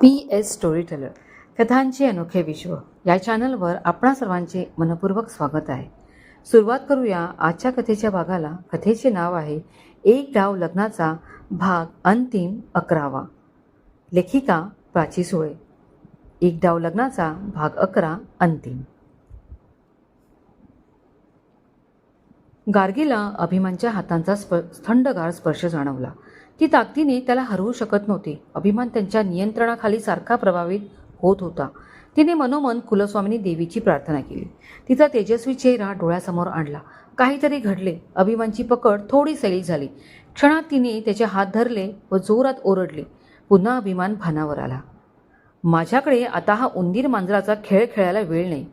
P S story teller कथांचे अनोखे विश्व. या चॅनलवर आपणा सर्वांचे मनपूर्वक स्वागत आहे. सुरुवात करूया आजच्या कथेच्या भागाला. कथेचे नाव आहे एक डाव लग्नाचा भाग अंतिम अकरावा. लेखिका प्राची सुळे. एक डाव लग्नाचा भाग अकरा अंतिम. गार्गीला अभिमानच्या हातांचा स्प थंडगार स्पर्श जाणवला. ती ताकदीने त्याला हरवू शकत नव्हती. अभिमान त्यांच्या नियंत्रणाखाली सारखा प्रभावित होत होता. तिने मनोमन कुलस्वामीने देवीची प्रार्थना केली. तिचा तेजस्वी चेहरा डोळ्यासमोर आणला. काहीतरी घडले. अभिमानची पकड थोडी सैल झाली. क्षणात तिने त्याचे हात धरले व जोरात ओरडले. पुन्हा अभिमान भानावर आला. माझ्याकडे आता हा उंदीर मांजराचा खेळ खेळायला वेळ नाही.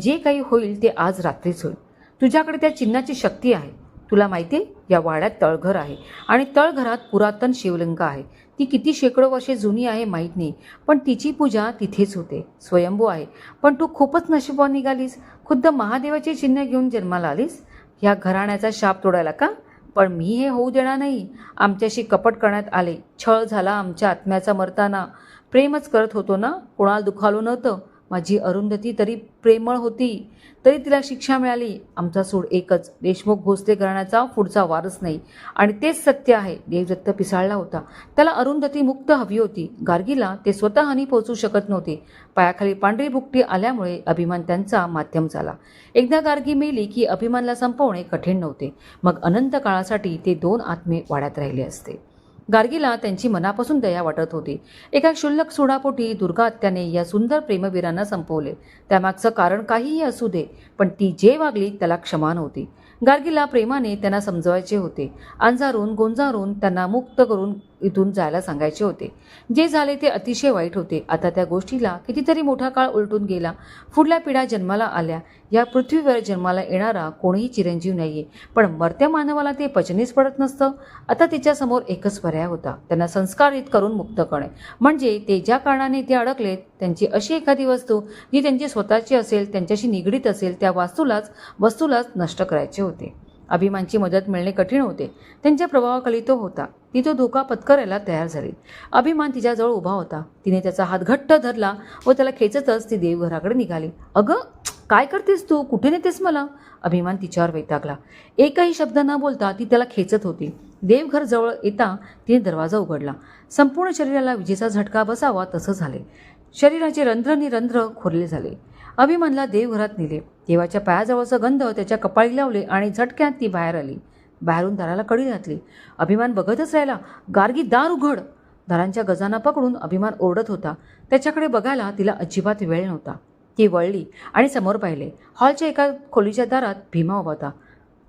जे काही होईल ते आज रात्रीच होईल. तुझ्याकडे त्या चिन्हाची शक्ती आहे. तुला माहिती आहे या वाड्यात तळघर आहे. आणि तळघरात पुरातन शिवलिंग आहे. ती किती शेकडो वर्षे जुनी आहे माहीत नाही पण तिची पूजा तिथेच होते. स्वयंभू आहे. पण तू खूपच नशिबावर निघालीस. खुद्द महादेवाचे चिन्ह घेऊन जन्माला आलीस? ह्या घराण्याचा शाप तोडायला का? पण मी हे होऊ देणार नाही. आमच्याशी कपट करण्यात आले. छळ झाला आमच्या आत्म्याचा मरताना. प्रेमच करत होतो ना? कोणाला दुखावलं नव्हतं? माझी अरुंधती तरी प्रेमळ होती तरी तिला शिक्षा मिळाली. आमचा सूड एकच देशमुख भोसले घराण्याचा पुढचा वारस नाही. आणि तेच सत्य आहे देवदत्त पिसाळला होता. त्याला अरुंधती मुक्त हवी होती. गार्गीला ते स्वतःनी पोहोचू शकत नव्हते. पायाखाली पांढरी बुकटी आल्यामुळे अभिमान त्यांचा माध्यम झाला. एकदा गार्गी मेली की अभिमानला संपवणे कठीण नव्हते. मग अनंत काळासाठी ते दोन आत्मे वाड्यात राहिले असते. गार्गीला त्यांची मनापासून दया वाटत होती. एका क्षुल्लक सोडापोटी दुर्गा आत्याने या सुंदर प्रेमवीरांना संपवले. त्यामागचं कारण काहीही असू दे पण ती जे वागली त्याला क्षमा नव्हती गार्गीला प्रेमाने त्यांना समजवायचे होते. अंजारून गोंजारून त्यांना मुक्त करून इथून जायला सांगायचे होते. जे झाले ते अतिशय वाईट होते. आता त्या गोष्टीला कितीतरी मोठा काळ उलटून गेला. पुढल्या पिढ्या जन्माला आल्या. या पृथ्वीवर जन्माला येणारा कोणीही चिरंजीव नाहीये. पण मरत्या मानवाला ते पचनीच पडत नसतं. आता तिच्यासमोर एकच पर्याय होता. त्यांना संस्कारित करून मुक्त करणे. म्हणजे ते ज्या कारणाने ते अडकलेत त्यांची अशी एखादी वस्तू जी त्यांची स्वतःची असेल त्यांच्याशी निगडीत असेल त्या वास्तूलाच वस्तूलाच नष्ट करायचे होते. अभिमानची मदत मिळणे कठीण होते. त्यांच्या प्रभावाखाली तो होता. ती तो धोका पत्करायला तयार झाली. अभिमान तिच्याजवळ उभा होता. तिने त्याचा हात घट्ट धरला व त्याला खेचतच ती देवघराकडे निघाली. अगं काय करतेस तू? कुठे नेतेस मला? अभिमान तिच्यावर वैतागला. एकही शब्द न बोलता ती त्याला खेचत होती. देवघर जवळ येता तिने दरवाजा उघडला. संपूर्ण शरीराला विजेचा झटका बसावा तसं झाले. शरीराचे रंध्र निरंध्र खोरले झाले. अभिमनला देवघरात नेले. देवाच्या पायाजवळचा गंध त्याच्या कपाळी लावले आणि झटक्यात ती बाहेर आली. बाहेरून दाराला कडी घातली. अभिमान बघतच राहिला गार्गी दार उघड. दारांच्या गजांना पकडून अभिमान ओरडत होता. त्याच्याकडे बघायला तिला अजिबात वेळ नव्हता. ती वळली आणि समोर पाहिले. हॉलच्या एका खोलीच्या दारात भीमा उभा होता.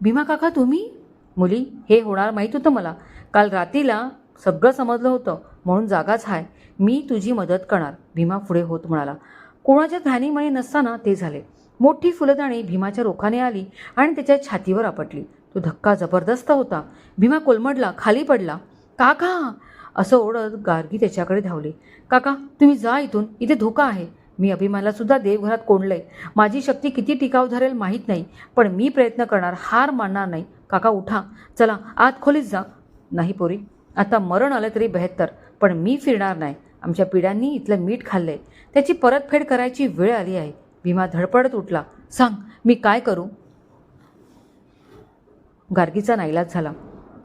भीमा काका तुम्ही? मुली हे होणार माहीत होतं मला. काल रात्रीला सगळं समजलं होतं म्हणून जागाच हाय. मी तुझी मदत करणार भीमा पुढे होत म्हणाला. कोणाच्या ध्यानीमणी नसताना ते झाले. मोठी फुलदाणी भीमाच्या रोखाने आली आणि त्याच्या छातीवर आपटली. तो धक्का जबरदस्त होता. भीमा कोलमडला खाली पडला. काका! असं ओढत गार्गी त्याच्याकडे धावली. काका तुम्ही जा इथून. इथे धोका आहे. मी अभिमानालासुद्धा देवघरात कोंडलंय माझी शक्ती किती टिकाव धरेल माहीत नाही पण मी प्रयत्न करणार हार मानणार नाही. काका उठा. चला आत खोलीत जा. नाही पोरी. आता मरण आलं तरी बेहत्तर पण मी फिरणार नाही. आमच्या पिढ्यांनी इथलं मीठ खाल्लंय. त्याची परतफेड करायची वेळ आली आहे. भीमा धडपडत उठला. सांग मी काय करू? गार्गीचा नाईलाज झाला.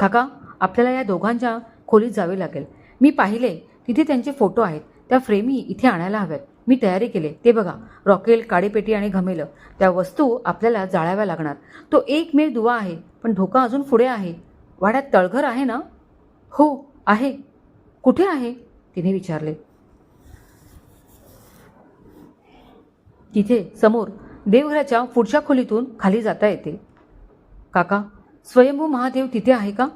काका आपल्याला या दोघांच्या खोलीत जावे लागेल. मी पाहिले तिथे त्यांचे फोटो आहेत. त्या फ्रेमी इथे आणायला हव्यात. मी तयारी केले. ते बघा रॉकेल काडेपेटी आणि घमेलं. त्या वस्तू आपल्याला जाळाव्या लागणार. तो एकमेव दुवा आहे पण धोका अजून पुढे आहे. वाड्यात तळघर आहे ना? हो आहे. कुठे आहे? तिने विचारले. तिथे समोर देवघराच्या पुढच्या खोलीतून खाली जाता येते. काका स्वयंभू महादेव तिथे आहे का?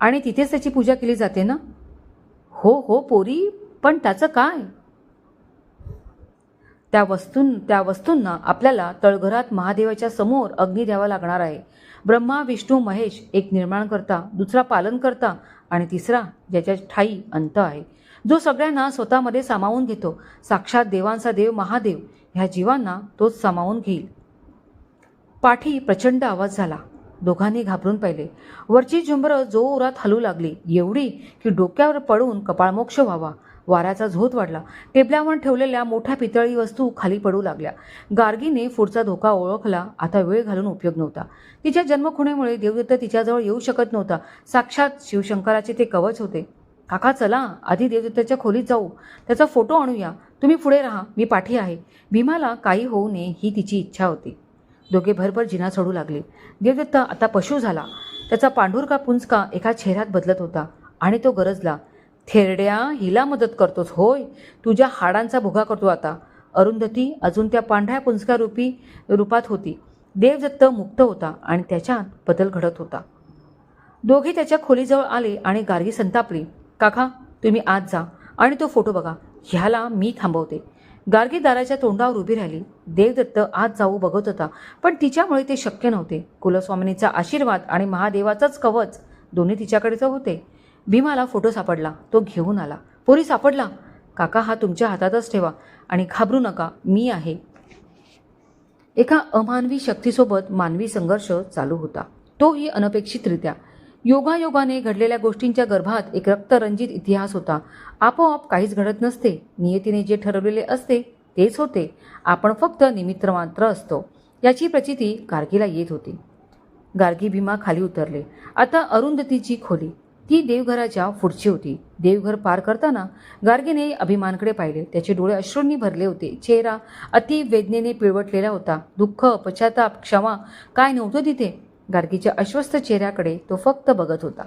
आणि तिथेच त्याची पूजा केली जाते ना? हो हो पोरी पण त्याचं काय? त्या वस्तूं त्या वस्तूंना आपल्याला तळघरात महादेवाच्या समोर अग्नी द्यावा लागणार आहे. ब्रह्मा विष्णू महेश एक निर्माण करता दुसरा पालन करता आणि तिसरा ज्याच्या ठाई अंत आहे. जो सगळ्यांना स्वतःमध्ये सामावून घेतो. साक्षात देवांचा देव महादेव ह्या जीवांना तोच सामावून घेईल. पाठी प्रचंड आवाज झाला. दोघांनी घाबरून पाहिले वरची झुंबरं जोरात हलू लागली. एवढी की डोक्यावर पडून कपाळमोक्ष व्हावा. वाऱ्याचा झोत वाढला. टेबल्यावर ठेवलेल्या मोठ्या पितळी वस्तू खाली पडू लागल्या. गार्गीने पुढचा धोका ओळखला. आता वेळ घालून उपयोग नव्हता. तिच्या जन्मखुणेमुळे देवदत्त तिच्याजवळ येऊ शकत नव्हता. साक्षात शिवशंकराचे ते कवच होते. काका चला आधी देवदत्ताच्या खोलीत जाऊ. त्याचा फोटो आणूया. तुम्ही पुढे राहा. मी पाठी आहे. भीमाला काही होऊ नये ही तिची इच्छा होती. दोघे भरभर जिना चढू लागले. देवदत्त आता पशु झाला. त्याचा पांढुरका पुंजका एका चेहऱ्यात बदलत होता आणि तो गरजला थेरड्या हिला मदत करतोस होय. तुझ्या हाडांचा भुगा करतो आता. अरुंधती अजून त्या पांढऱ्या पुंजका रूपी रूपात होती. देवदत्त मुक्त होता आणि त्याच्यात बदल घडत होता. दोघे त्याच्या खोलीजवळ आले आणि गार्गी संतापली. काका तुम्ही आत जा आणि तो फोटो बघा. ह्याला मी थांबवते. गार्गी दाराच्या तोंडावर उभी राहिली. देवदत्त आत जाऊ बघत होता पण तिच्यामुळे ते शक्य नव्हते. कुलस्वामिनीचा आशीर्वाद आणि महादेवाचंच कवच दोन्ही तिच्याकडेच होते. भीमाला फोटो सापडला. तो घेऊन आला. पोरी सापडला? काका हा तुमच्या हातातच ठेवा आणि घाबरू नका. मी आहे. एका अमानवी शक्तीसोबत मानवी संघर्ष चालू होता. तोही अनपेक्षितरित्या. योगायोगाने घडलेल्या गोष्टींच्या गर्भात एक रक्तरंजित इतिहास होता. आपोआप काहीच घडत नसते. नियतीने जे ठरवलेले असते तेच होते. आपण फक्त निमित्त मात्र असतो. याची प्रचिती गार्गीला येत होती. गार्गी भीमा खाली उतरले. आता अरुंधतीची खोली. ती देवघराच्या पुढची होती. देवघर पार करताना गार्गीने अभिमानकडे पाहिले. त्याचे डोळे अश्रूंनी भरले होते. चेहरा अति वेदनेने पिळवटलेला होता. दुःख पश्चाताप क्षमा काय नव्हतं तिथे? गार्गीच्या अश्वस्थ चेहऱ्याकडे तो फक्त बघत होता.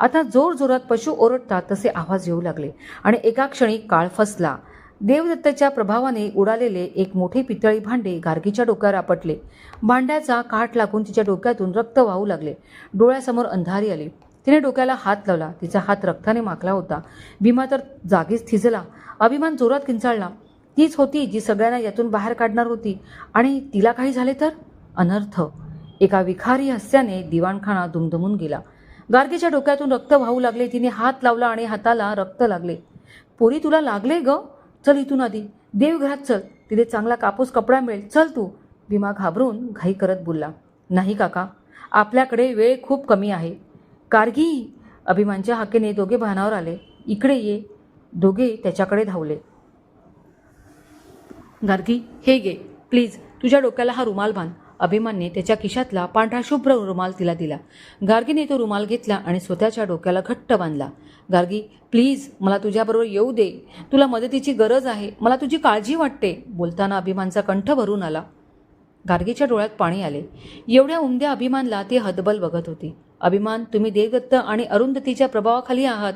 आता जोर जोरात पशु ओरडतात तसे आवाज येऊ लागले आणि एका क्षणी काळ फसला. देवदत्ताच्या प्रभावाने उडालेले एक मोठे पितळी भांडे गार्गीच्या डोक्यावर आपटले. भांड्याचा काठ लागून तिच्या डोक्यातून रक्त वाहू लागले. डोळ्यासमोर अंधारी आली. तिने डोक्याला हात लावला. तिचा हात रक्ताने माखला होता. भीमा तर जागीच थिजला. अभिमान जोरात किंचाळला. तीच होती जी सगळ्यांना यातून बाहेर काढणार होती. आणि तिला काही झाले तर? अनर्थ. एका विखारी हस्याने दिवाणखाना दुमदुमून गेला. गार्गीच्या डोक्यातून रक्त वाहू लागले. तिने हात लावला आणि हाताला रक्त लागले. पोरी तुला लागले ग? चल इथून आधी. देवघरात चल. तिथे चांगला कापूस कपडा मिळेल. चल तू. भीमा घाबरून घाई करत बोलला. नाही काका. आपल्याकडे वेळ खूप कमी आहे. कारगी अभिमानच्या हाकेने दोघे भानावर आले. इकडे ये. दोघे त्याच्याकडे धावले. गार्गी हे गे प्लीज तुझ्या डोक्याला हा रुमाल बांध. अभिमानने त्याच्या खिशातला पांढरा शुभ्र रुमाल तिला दिला. गार्गीने तो रुमाल घेतला आणि स्वतःच्या डोक्याला घट्ट बांधला. गार्गी प्लीज मला तुझ्याबरोबर येऊ दे. तुला मदतीची गरज आहे. मला तुझी काळजी वाटते. बोलताना अभिमानचा कंठ भरून आला. गार्गीच्या डोळ्यात पाणी आले. एवढ्या उमद्या अभिमानला ती हतबल बघत होती. अभिमान तुम्ही देवदत्त आणि अरुंधतीच्या प्रभावाखाली आहात.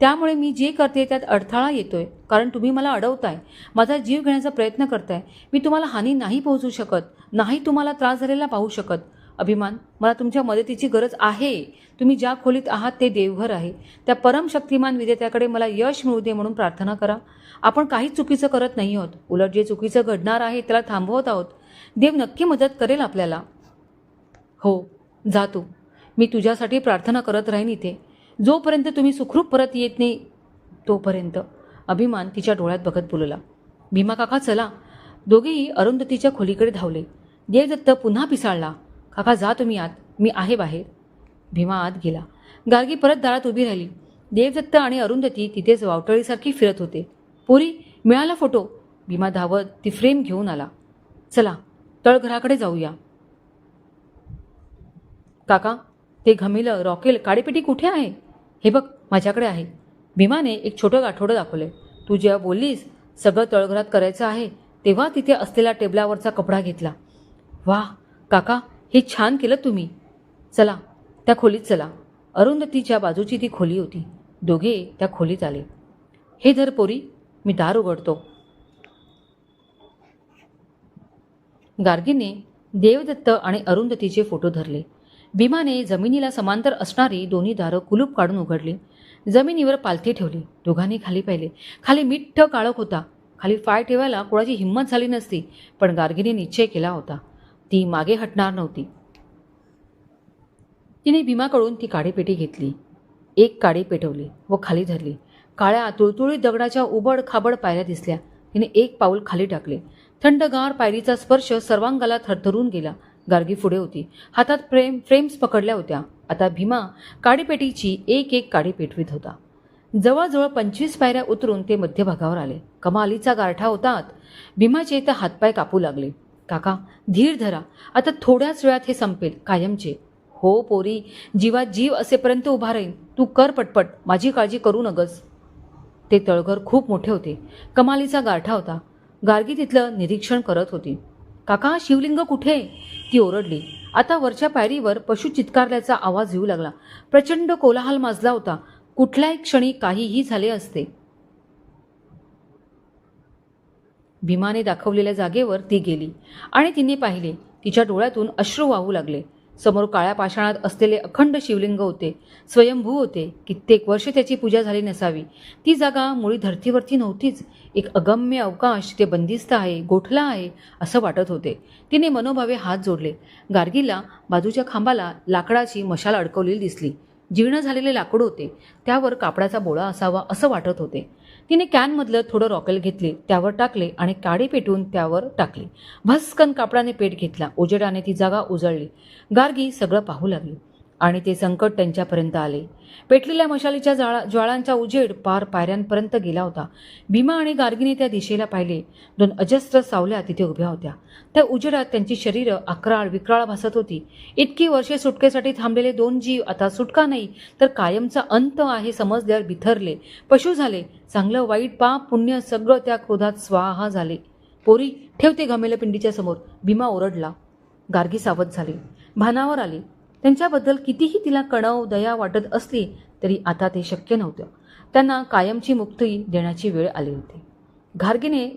त्यामुळे मी जे करते त्यात अडथळा येतोय. कारण तुम्ही मला अडवताय. माझा जीव घेण्याचा प्रयत्न करताय. मी तुम्हाला हानी नाही पोहोचू शकत. नाही तुम्हाला त्रास झालेला पाहू शकत. अभिमान मला तुमच्या मदतीची गरज आहे. तुम्ही ज्या खोलीत आहात ते देवघर आहे. त्या परमशक्तिमान विजेत्याकडे मला यश मिळू दे म्हणून प्रार्थना करा. आपण काहीच चुकीचं करत नाही आहोत. उलट जे चुकीचं घडणार आहे त्याला थांबवत आहोत. देव नक्की मदत करेल आपल्याला. हो जा तू. मी तुझ्यासाठी प्रार्थना करत राहीन इथे. जोपर्यंत तुम्ही सुखरूप परत येत नाही तोपर्यंत. अभिमान तिच्या डोळ्यात बघत बोलला. भीमा काका चला. दोघेही अरुंधतीच्या खोलीकडे धावले. देवदत्त पुन्हा पिसाळला. काका जा तुम्ही आत. मी आहे बाहेर. भीमा आत गेला. गार्गी परत दारात उभी राहिली. देवदत्त आणि अरुंधती तिथेच वावटळीसारखी फिरत होते. पुरी मिळाला फोटो? भीमा धावत ती फ्रेम घेऊन आला. चला तळघराकडे जाऊया. काका ते घमिलं रॉकेल काडीपेटी कुठे आहे? हे बघ माझ्याकडे आहे. भीमाने एक छोटं गाठोडं दाखवले तू जेव्हा बोललीस सगळं तळघरात करायचं आहे तेव्हा तिथे असलेल्या टेबलावरचा कपडा घेतला. वाह काका हे छान केलं तुम्ही. चला त्या खोलीत चला. अरुंधतीच्या बाजूची ती खोली होती. दोघे त्या खोलीत आले. हे धर पोरी मी दार उघडतो. गार्गीने देवदत्त आणि अरुंधतीचे फोटो धरले. भीमाने जमिनीला समांतर असणारी दोन्ही दारं कुलूप काढून उघडली. जमिनीवर पालथी ठेवली. दोघांनी खाली पाहिले. खाली मिठ्ठ काळोख होता. खाली पाय ठेवायला कोणाची हिंमत झाली नसती पण गार्गीने निश्चय केला होता. ती मागे हटणार नव्हती. तिने भीमाकडून ती काडीपेटी घेतली. एक काडी पेटवली व खाली धरली. काळ्या तुळतुळीत दगडाच्या उबड खाबड पायऱ्या दिसल्या. तिने एक पाऊल खाली टाकले. थंडगार पायरीचा स्पर्श सर्वांगाला थरथरून गेला. गार्गी पुढे होती. हातात फ्रेम फ्रेम्स पकडल्या होत्या. आता भीमा काडीपेटीची एक एक काडी पेटवीत होता. जवळजवळ पंचवीस पायऱ्या उतरून ते मध्यभागावर आले. कमालीचा गारठा होतात. भीमाचे तर हातपाय कापू लागले. काका धीर धरा. आता थोड्याच वेळात हे संपेल. कायमचे. हो पोरी. जीवात जीव असेपर्यंत उभा राहीन. तू कर पटपट. माझी काळजी करू नगस. ते तळघर खूप मोठे होते. कमालीचा गारठा होता. गार्गी तिथलं निरीक्षण करत होती. काका शिवलिंग कुठे? ती ओरडली. आता वरच्या पायरीवर पशु चित्कारल्याचा आवाज येऊ लागला. प्रचंड कोलाहल माजला होता. कुठल्याही क्षणी काहीही झाले असते. भीमाने दाखवलेल्या जागेवर ती गेली आणि तिने पाहिले. तिच्या डोळ्यातून अश्रू वाहू लागले. समोर काळ्या पाषाणात असलेले अखंड शिवलिंग होते. स्वयंभू होते. कित्येक वर्ष त्याची पूजा झाली नसावी. ती जागा मुळी धर्तीवरती नव्हतीच. एक अगम्य अवकाश ते बंदिस्त आहे गोठला आहे असं वाटत होते. तिने मनोभावे हात जोडले. गार्गीला बाजूच्या खांबाला लाकडाची मशाल अडकवलेली दिसली. जीर्ण झालेले लाकूड होते. त्यावर कापडाचा बोळा असावा असं वाटत होते. तिने कॅनमधलं थोडं रॉकेल घेतले त्यावर टाकले आणि काडी पेटून त्यावर टाकली. भस्कन कापडाने पेट घेतला. उजेडाने ती जागा उजळली. गार्गी सगळं पाहू लागली. आणि ते संकट त्यांच्यापर्यंत आले. पेटलेल्या मशालीच्या जाळा ज्वाळांचा उजेड पार पायऱ्यांपर्यंत गेला होता. भीमा आणि गार्गीने त्या दिशेला पाहिले. दोन अजस्त्र सावल्या तिथे उभ्या होत्या. त्या उजेडात त्यांची शरीरं अकराळ विक्राळ भासत होती. इतकी वर्षे सुटकेसाठी थांबलेले दोन जीव आता सुटका नाही तर कायमचा अंत आहे समजल्यावर बिथरले. पशु झाले. चांगलं वाईट पाप पुण्य सगळं त्या क्रोधात स्वाहा झाले. पोरी ठेवते घमेल्या पिंडीच्या समोर. भीमा ओरडला. गार्गी सावध झाली. भानावर आली. त्यांच्याबद्दल कितीही तिला कणव दया वाटत असली तरी आता ते शक्य नव्हतं. त्यांना कायमची मुक्ती देण्याची वेळ आली होती. गार्गीने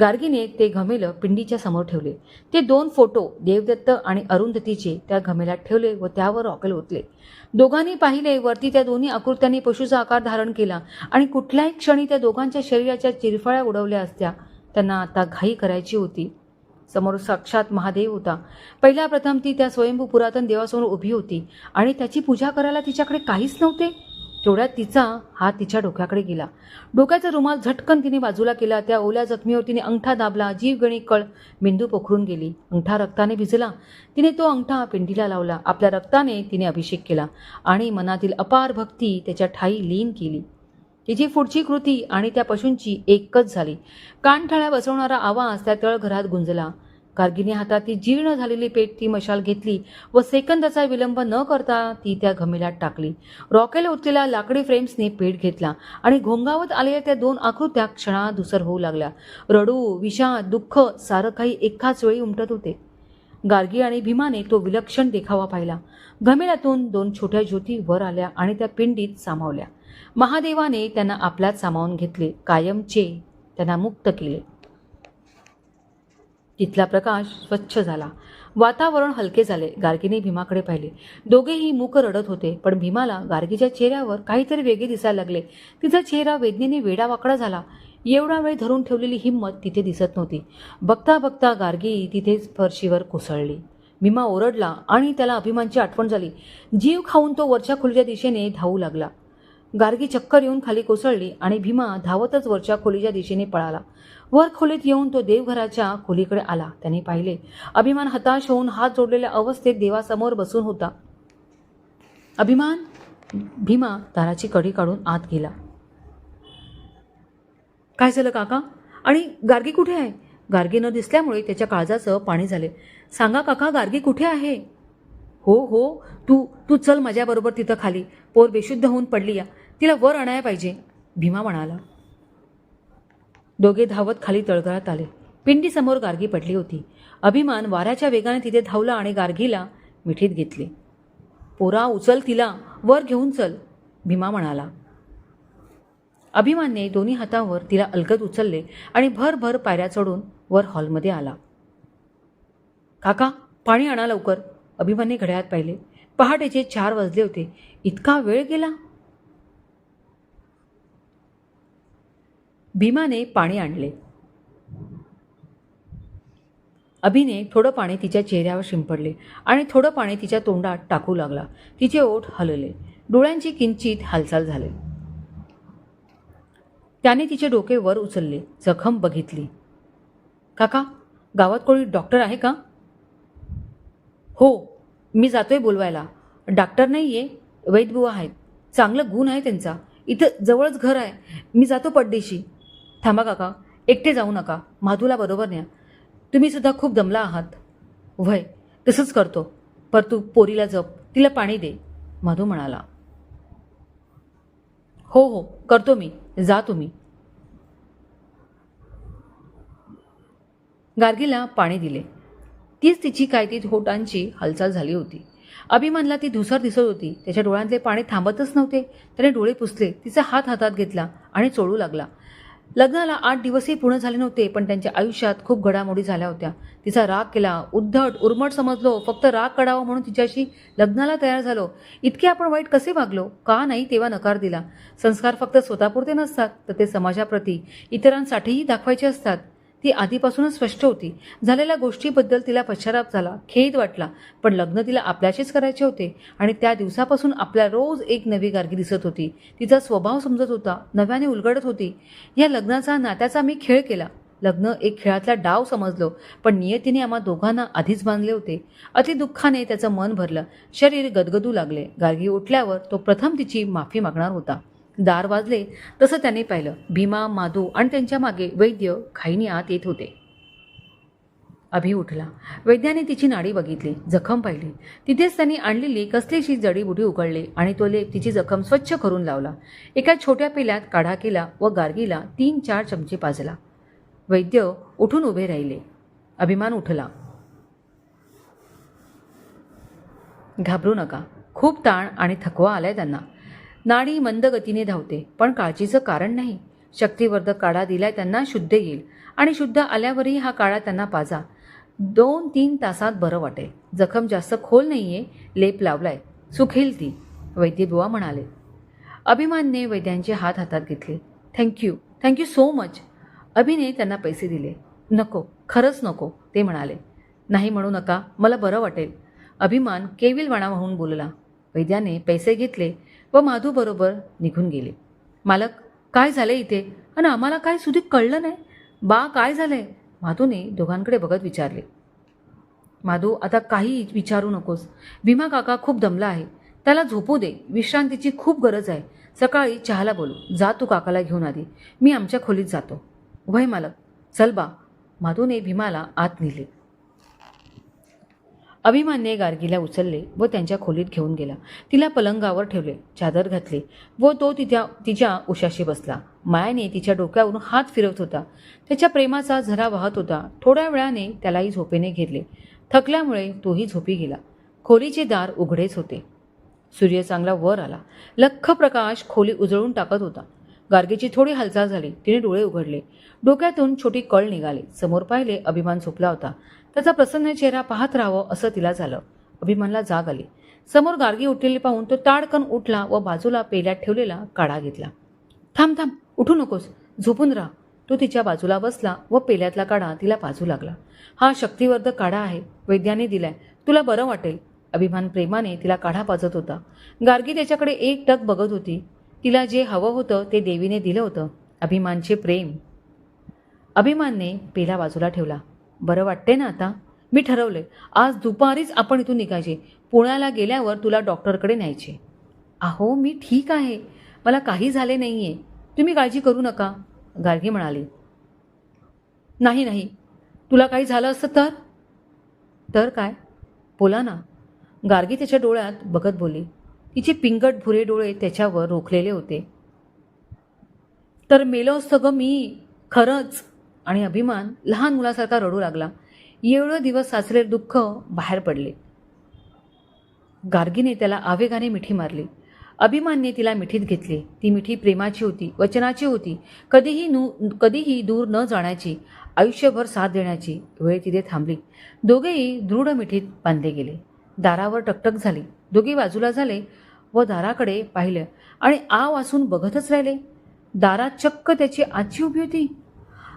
गार्गीने ते घमेलं पिंडीच्या समोर ठेवले. ते दोन फोटो देवदत्त आणि अरुंधतीचे त्या घमेल्यात ठेवले व त्यावर रॉकेल ओतले. दोघांनी पाहिले वरती त्या दोन्ही आकृत्यांनी पशुचा आकार धारण केला आणि कुठल्याही क्षणी त्या दोघांच्या शरीराच्या चिरफळ्या उडवल्या असत्या. त्यांना आता घाई करायची होती. समोर साक्षात महादेव होता. पहिल्या प्रथम ती त्या स्वयंभू पुरातन देवासमोर उभी होती आणि त्याची पूजा करायला तिच्याकडे काहीच नव्हते. तेवढ्यात तिचा हात तिच्या डोक्याकडे गेला. डोक्याचा रुमाल झटकन तिने बाजूला केला. त्या ओल्या जखमीवर तिने अंगठा दाबला. जीवगणी कळ मेंदू पोखरून गेली. अंगठा रक्ताने भिजला. तिने तो अंगठा पिंडीला लावला. आपल्या रक्ताने तिने अभिषेक केला आणि मनातील अपार भक्ती त्याच्या ठाई लीन केली. तिची पुढची कृती आणि त्या पशूंची एकच झाली. कानठाळ्या बसवणारा आवाज त्या तळघरात गुंजला. गार्गीने हातात ती जीर्ण झालेली पेट ती मशाल घेतली व सेकंदाचा विलंब न करता ती त्या घमेल्यात टाकली. रॉकेल ओतलेल्या लाकडी फ्रेम्सने पेट घेतला आणि घोंगावत आलेल्या त्या दोन आकृत्या क्षणा धुसर होऊ लागल्या. रडू विषाद दुःख सारं काही एकाच वेळी उमटत होते. गार्गी आणि भीमाने तो विलक्षण देखावा पाहिला. घमेल्यातून दोन छोट्या ज्योती वर आल्या आणि त्या पिंडीत सामावल्या. महादेवाने त्यांना आपल्यात सामावून घेतले कायमचे त्यांना मुक्त केले. तिथला प्रकाश स्वच्छ झाला. वातावरण हलके झाले. गार्गीने भीमाकडे पाहिले. दोघेही मूक रडत होते पण भीमाला गार्गीच्या चेहऱ्यावर काहीतरी वेगळे दिसायला लागले. तिचा चेहरा वेदनेने वेडावाकडा झाला. एवढा वेळ धरून ठेवलेली हिंमत तिथे दिसत नव्हती. बघता बघता गार्गी तिथेच फरशीवर कोसळली. भीमा ओरडला आणि त्याला अभिमानची आठवण झाली. जीव खाऊन तो वरच्या खोलीच्या दिशेने धावू लागला. गार्गी चक्कर येऊन खाली कोसळली आणि भीमा धावतच वरच्या खोलीच्या दिशेने पळाला. वर खोलीत येऊन तो देवघराच्या खोलीकडे आला. त्याने पाहिले. अभिमान हताश होऊन हात जोडलेल्या अवस्थेत देवासमोर बसून होता. अभिमान भीमा दाराची कडी काढून आत गेला. काय झालं काका? आणि गार्गी कुठे आहे? गार्गी न दिसल्यामुळे त्याच्या काळजाचं पाणी झाले. सांगा काका गार्गी कुठे आहे? हो हो तू तू चल माझ्याबरोबर तिथं खाली. पोर बेशुद्ध होऊन पडली या. तिला वर आणायला पाहिजे भीमा म्हणाला. दोघे धावत खाली तळघरात आले. पिंडीसमोर गार्गी पडली होती. अभिमान वाऱ्याच्या वेगाने तिथे धावला आणि गार्गीला मिठीत घेतले. पोरा उचल तिला वर घेऊन चल भीमा म्हणाला. अभिमानने दोन्ही हातावर तिला अलगद उचलले आणि भरभर पायऱ्या चढून वर हॉलमध्ये आला. काका पाणी आणा लवकर. अभिमाने घड्याळात पाहिले. पहाटेचे चार वाजले होते. इतका वेळ गेला? भीमाने पाणी आणले. अभिने थोडं पाणी तिच्या चेहऱ्यावर शिंपडले आणि थोडं पाणी तिच्या तोंडात टाकू लागला. तिचे ओठ हलले. डोळ्यांची किंचित हालचाल झाली. त्याने तिचे डोके वर उचलले. जखम बघितली. काका गावात कोणी डॉक्टर आहे का? हो मी जातोय बोलवायला. डॉक्टर नाही आहे वैद्यबुवा आहेत. चांगलं गुण आहे त्यांचा. इथं जवळच घर आहे. मी जातो पडदेशी थांबा काका एकटे जाऊ नका. माधूला बरोबर न्या. तुम्हीसुद्धा खूप दमला आहात. वय तसंच करतो. पर तू पोरीला जप तिला पाणी दे माधू म्हणाला. हो हो करतो मी. जा तुम्ही. गार्गीला पाणी दिले. तीच तिची काय ती होटांची हालचाल झाली होती. अभिमानला ती धुसर दिसत होती. त्याच्या डोळ्यांतले पाणी थांबतच नव्हते. त्याने डोळे पुसले. तिचा हात हातात घेतला आणि चोळू लागला. लग्नाला आठ दिवसही पूर्ण झाले नव्हते पण त्यांच्या आयुष्यात खूप घडामोडी झाल्या होत्या. तिचा राग केला. उद्धट उर्मट समजलो. फक्त राग काढावा म्हणून तिच्याशी लग्नाला तयार झालो. इतके आपण वाईट कसे वागलो? का नाही तेव्हा नकार दिला. संस्कार फक्त स्वतःपुरते नसतात तर ते समाजाप्रती इतरांसाठीही दाखवायचे असतात. ती आधीपासूनच स्पष्ट होती. झालेल्या गोष्टीबद्दल तिला पश्चाताप झाला खेद वाटला पण लग्न तिला आपल्याशीच करायचे होते आणि त्या दिवसापासून आपल्या रोज एक नवी गार्गी दिसत होती. तिचा स्वभाव समजत होता नव्याने उलगडत होती. या लग्नाचा नात्याचा मी खेळ केला. लग्न एक खेळातला डाव समजलो पण नियतीने आम्हा दोघांना आधीच बांधले होते. अति दुःखाने त्याचं मन भरलं. शरीर गदगदू लागले. गार्गी उठल्यावर तो प्रथम तिची माफी मागणार होता. दार वाजले तसं त्याने पाहिलं. भीमा माधू आणि त्यांच्या मागे वैद्य खाईनी आत येत होते. अभि उठला. वैद्याने तिची नाडी बघितली जखम पाहिली. तिथेच त्यांनी आणलेली कसलीशी जडीबुटी उघडली आणि तो लेप तिची जखम स्वच्छ करून लावला. एका छोट्या पेल्यात काढा केला व गार्गीला तीन चार चमचे पाजला. वैद्य उठून उभे राहिले. अभिमान उठला. घाबरू नका. खूप ताण आणि थकवा आलाय त्यांना. नाडी मंद गतीने धावते पण काळजीचं कारण नाही. शक्तिवर्धक काढा दिलाय त्यांना शुद्ध येईल आणि शुद्ध आल्यावरही हा काळा त्यांना पाजा. दोन तीन तासात बरं वाटेल. जखम जास्त खोल नाहीये लेप लावलाय. सुखेल ती वैद्यबुवा म्हणाले. अभिमानने वैद्यांचे हात हातात घेतले. Thank you thank you so much अभिने त्यांना पैसे दिले. नको खरंच नको ते म्हणाले. नाही म्हणू नका मला बरं वाटेल. अभिमान केविलवाणा होऊन बोलला. वैद्याने पैसे घेतले. व माधूबरोबर निघून गेले. मालक काय झाले इथे? आणि आम्हाला काय सुधी कळलं नाही? बा काय झालंय? माधूने दोघांकडे बघत विचारले. माधू आता काही विचारू नकोस. भीमा काका खूप दमला आहे. त्याला झोपू दे. विश्रांतीची खूप गरज आहे. सकाळी चहाला बोलू. जा तू काकाला घेऊन आधी. मी आमच्या खोलीत जातो. वय मालक. चल बा. माधूने भीमाला आत नेले. अभिमानने गार्गीला उचलले व त्यांच्या खोलीत घेऊन गेला. तिला पलंगावर ठेवले चादर घातली व तो तिच्या तिच्या उशाशी बसला. मायाने तिच्या डोक्यावरून हात फिरवत होता. त्याच्या प्रेमाचा झरा वाहत होता. थोड्या वेळाने त्यालाही झोपेने घेरले. थकल्यामुळे तोही झोपी गेला. खोलीचे दार उघडेच होते. सूर्य चांगला वर आला. लख्ख प्रकाश खोली उजळून टाकत होता. गार्गीची थोडी हालचाल झाली तिने डोळे उघडले. डोक्यातून छोटी कळ निघाली. समोर पाहिले अभिमान झोपला होता. त्याचा प्रसन्न चेहरा पाहत राहावं असं तिला झालं. अभिमानला जाग आली. समोर गार्गी उठलेली पाहून तो ताडकन उठला व बाजूला पेल्यात ठेवलेला काढा घेतला. थांब थांब उठू नकोस. झोपून राहा. तो तिच्या बाजूला बसला व पेल्यातला काढा तिला पाजू लागला. हा शक्तिवर्धक काढा आहे. वैद्याने दिलाय. तुला बरं वाटेल. अभिमान प्रेमाने तिला काढा पाजत होता. गार्गी त्याच्याकडे एक टक बघत होती. तिला जे हवं होतं ते देवीने दिलं होतं. अभिमानचे प्रेम. अभिमानने पेला बाजूला ठेवला. बरं वाटते ना आता? मी ठरवले आज दुपारीच आपण इथून निघायचे. पुण्याला गेल्यावर तुला डॉक्टरकडे न्यायचे. अहो मी ठीक आहे. मला काही झाले नाही आहे तुम्ही काळजी करू नका. गार्गी म्हणाली. नाही नाही. तुला काही झालं असतं तर? तर काय? बोला ना. गार्गी त्याच्या डोळ्यात बघत बोली तिचे पिंगट भुरे डोळे त्याच्यावर रोखलेले होते. तर मेलो असतं मी खरंच आणि अभिमान लहान मुलासारखा रडू लागला. एवढं दिवस साचले दुःख बाहेर पडले. गार्गीने त्याला आवेगाने मिठी मारली. अभिमानने तिला मिठीत घेतली. ती मिठी प्रेमाची होती वचनाची होती. कधीही नू कधीही दूर न जाण्याची आयुष्यभर साथ देण्याची वेळ तिथे थांबली. दोघेही दृढ मिठीत बांधले गेले. दारावर टकटक झाली. दोघे बाजूला झाले. व दाराकडे पाहिलं आणि आ वाचून बघतच राहिले. दारात चक्क त्याची आजी उभी होती.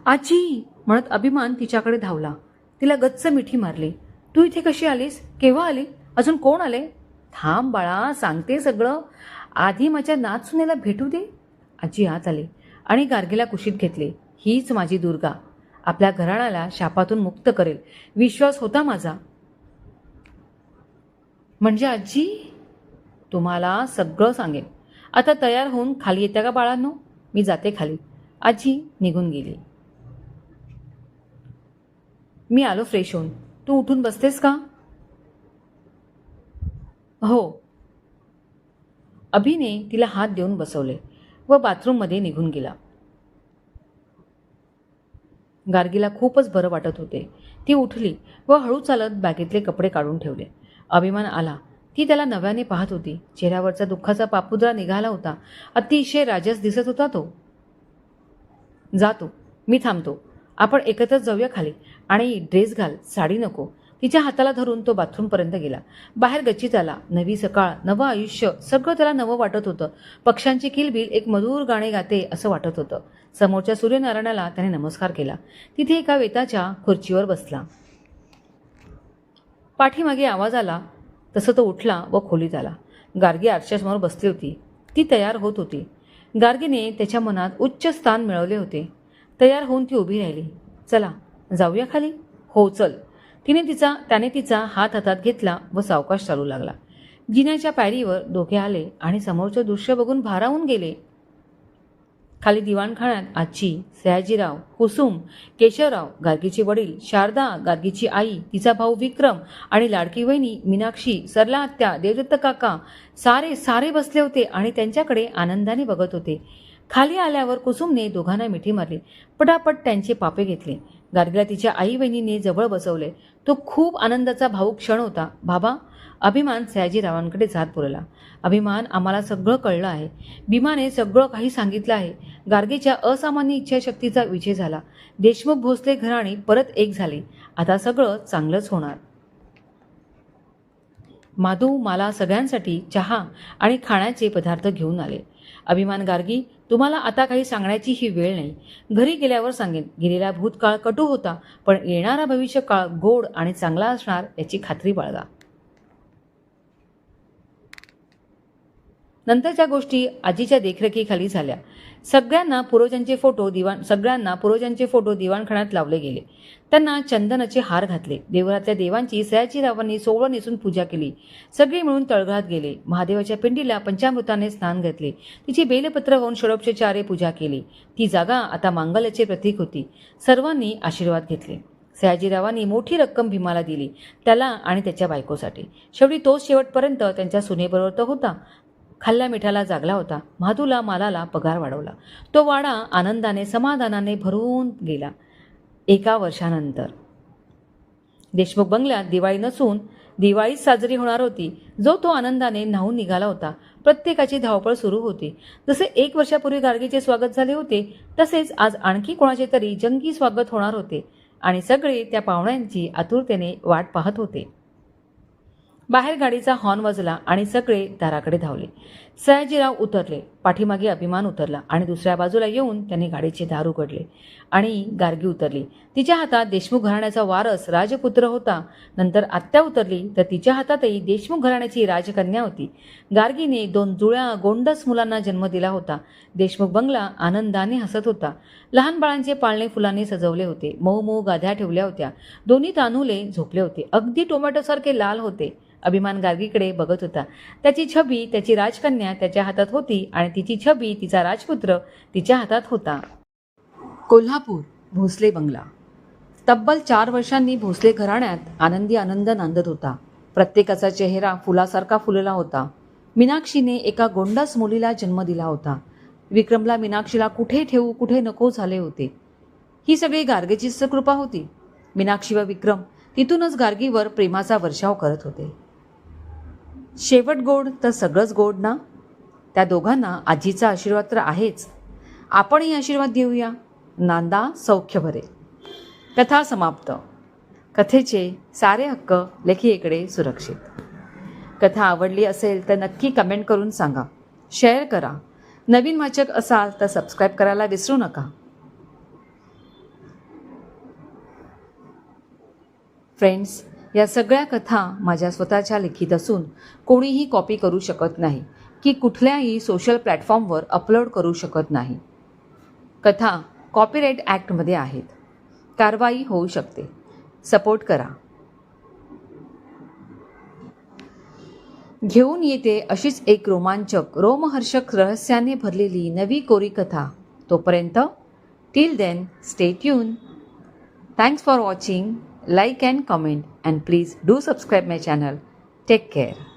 आजी म्हणत अभिमान तिच्याकडे धावला. तिला गच्च मिठी मारली. तू इथे कशी आलीस? केव्हा आली? अजून कोण आले? थांब बाळा सांगते सगळं. आधी माझ्या नाचसुनेला भेटू दे. आजी आत आली आणि गार्गीला कुशीत घेतले. हीच माझी दुर्गा. आपल्या घराण्याला शापातून मुक्त करेल. विश्वास होता माझा. म्हणजे आजी? तुम्हाला सगळं सांगेन. आता तयार होऊन खाली येत्या का बाळांनो? मी जाते खाली. आजी निघून गेली. मी आलो फ्रेश होऊन. तू उठून बसतेस का? हो. अभिने तिला हात देऊन बसवले व बाथरूममध्ये निघून गेला. गार्गीला खूपच बरं वाटत होते. ती उठली व हळू चालत बॅगेतले कपडे काढून ठेवले. अभिमान आला. ती त्याला नव्याने पाहत होती. चेहऱ्यावरचा दुःखाचा पापुद्रा निघाला होता. अतिशय राजस दिसत होता तो. जातो. मी थांबतो. आपण एकत्रच जाऊया खाली. आणि ड्रेस घाल. साडी नको. तिच्या हाताला धरून तो बाथरूमपर्यंत गेला. बाहेर गच्चीत आला. नवी सकाळ नवं आयुष्य सगळं त्याला नवं वाटत होतं. पक्ष्यांची किलबिल एक मधुर गाणे गाते असं वाटत होतं. समोरच्या सूर्यनारायणाला त्याने नमस्कार केला. तिथे एका वेताच्या खुर्चीवर बसला. पाठीमागे आवाज आला तसं तो उठला व खोलीत आला. गार्गी आरशासमोर बसली होती. ती तयार होत होती. गार्गीने त्याच्या मनात उच्च स्थान मिळवले होते. तयार होऊन ती उभी राहिली. चला जाऊया खाली? हो चल. तिने तिचा त्याने तिचा हात हातात घेतला व सावकाश चालू लागला. जिन्याच्या पायरीवर दोघे आले आणि समोरचे दृश्य बघून भारावून गेले. खाली दिवाणखाण्यात आजी सयाजीराव कुसुम केशवराव गार्गीचे वडील शारदा गार्गीची आई तिचा भाऊ विक्रम आणि लाडकी वहिनी मीनाक्षी सरला आत्या देवदत्त काका सारे सारे बसले होते आणि त्यांच्याकडे आनंदाने बघत होते. खाली आल्यावर कुसुमने दोघांना मिठी मारली. पटापट त्यांचे पापे घेतले. गार्गीला तिच्या आई बहिणीने जवळ बसवले. तो खूप आनंदाचा भाऊ क्षण होता. बाबा अभिमान सयाजीरावांकडे जात पुरला. अभिमान आम्हाला सगळं कळलं आहे. भीमाने सगळं काही सांगितलं आहे. गार्गीच्या असामान्य इच्छाशक्तीचा विजय झाला. देशमुख भोसले घराणे परत एक झाले. आता सगळं चांगलंच होणार. माधू मला सगळ्यांसाठी चहा आणि खाण्याचे पदार्थ घेऊन आले. अभिमान गार्गी तुम्हाला आता काही सांगण्याची ही वेळ नाही. घरी गेल्यावर सांगेन. गेलेला भूतकाळ कटू होता पण येणारा भविष्य काळ गोड आणि चांगला असणार याची खात्री बाळगा. नंतरच्या गोष्टी आजीच्या देखरेखीखाली झाल्या. सगळ्यांना पूर्वजांचे फोटो दिवाण सगळ्यांना पूर्वजांचे फोटो दिवाणखाण्यात लावले गेले. त्यांना चंदनाचे हार घातले. देवळातल्या देवांची सयाजीरावांनी सोवळं नेसून पूजा केली. सगळे मिळून तळघळात गेले. महादेवाच्या पिंडीला पंचामृताने स्नान घातले. तिची बेलपत्र होऊन षडोपचारे पूजा केली. ती जागा आता मांगल्याचे प्रतीक होती. सर्वांनी आशीर्वाद घेतले. सयाजीरावांनी मोठी रक्कम भीमाला दिली. त्याला आणि त्याच्या बायकोसाठी. शेवटी तोच शेवटपर्यंत त्यांच्या सुनेबरोबर तर होता. खाल्ल्या मिठाला जागला होता. म्हादूला मालाला पगार वाढवला. तो वाडा आनंदाने समाधानाने भरून गेला. एका वर्षानंतर. देशमुख बंगल्यात दिवाळी नसून दिवाळीच साजरी होणार होती. जो तो आनंदाने न्हावून निघाला होता. प्रत्येकाची धावपळ सुरू होती. जसे एक वर्षापूर्वी गार्गीचे स्वागत झाले होते तसेच आज आणखी कोणाचे तरी जंगी स्वागत होणार होते आणि सगळे त्या पाहुण्यांची आतुरतेने वाट पाहत होते. बाहेर गाडीचा हॉर्न वाजला आणि सगळे दाराकडे धावले. सयाजीराव उतरले. पाठीमागे अभिमान उतरला आणि दुसऱ्या बाजूला येऊन त्यांनी गाडीचे दार उघडले आणि गार्गी उतरली. तिच्या हातात देशमुख घराण्याचा वारस राजपुत्र होता. नंतर आत्या उतरली तर तिच्या हातातही देशमुख घराण्याची राजकन्या होती. गार्गीने दोन जुळ्या गोंडस मुलांना जन्म दिला होता. देशमुख बंगला आनंदाने हसत होता. लहान बाळांचे पाळणे फुलांनी सजवले होते. मऊ मऊ गाध्या ठेवल्या होत्या. दोन्ही तानुले झोपले होते. अगदी टोमॅटोसारखे लाल होते. अभिमान गार्गीकडे बघत होता. त्याची छबी त्याची राजकन्या त्याच्या हातात होती आणि तिची छबी तिचा राजपुत्र तिच्या हातात होता. कोल्हापूर भोसले बंगला. तब्बल चार वर्षांनी भोसले घराण्यात आनंदी आनंद नांदत होता. प्रत्येकाचा चेहरा फुलासारखा फुलला होता. मीनाक्षीने एका गोंडस मुलीला जन्म दिला होता. विक्रमला मीनाक्षीला कुठे ठेवू कुठे नको झाले होते. ही सगळी गार्गेची कृपा होती. मीनाक्षी व विक्रम तिथूनच गार्गीवर प्रेमाचा वर्षाव करत होते. शेवट गोड तर सगळंच गोड ना? त्या दोघांना आजीचा आशीर्वाद तर आहेच. आपणही आशीर्वाद देऊया नांदा सौख्य भरेल. कथा समाप्त. कथेचे सारे हक्क लेखिकेकडे सुरक्षित. कथा आवडली असेल तर नक्की कमेंट करून सांगा. शेअर करा. नवीन वाचक असाल तर सबस्क्राईब करायला विसरू नका. फ्रेंड्स या सगळ्या कथा माझ्या स्वतःच्या लिखित असून कोणीही कॉपी करू शकत नाही. की कुठल्याही सोशल प्लॅटफॉर्मवर अपलोड करू शकत नाही. कथा कॉपीराईट ॲक्टमध्ये आहेत. कारवाई होऊ शकते. सपोर्ट करा. घेऊन येते अशीच एक रोमांचक रोमहर्षक रहस्याने भरलेली नवी कोरी कथा. तोपर्यंत till then stay tuned thanks for watching like and comment and please do subscribe my channel take care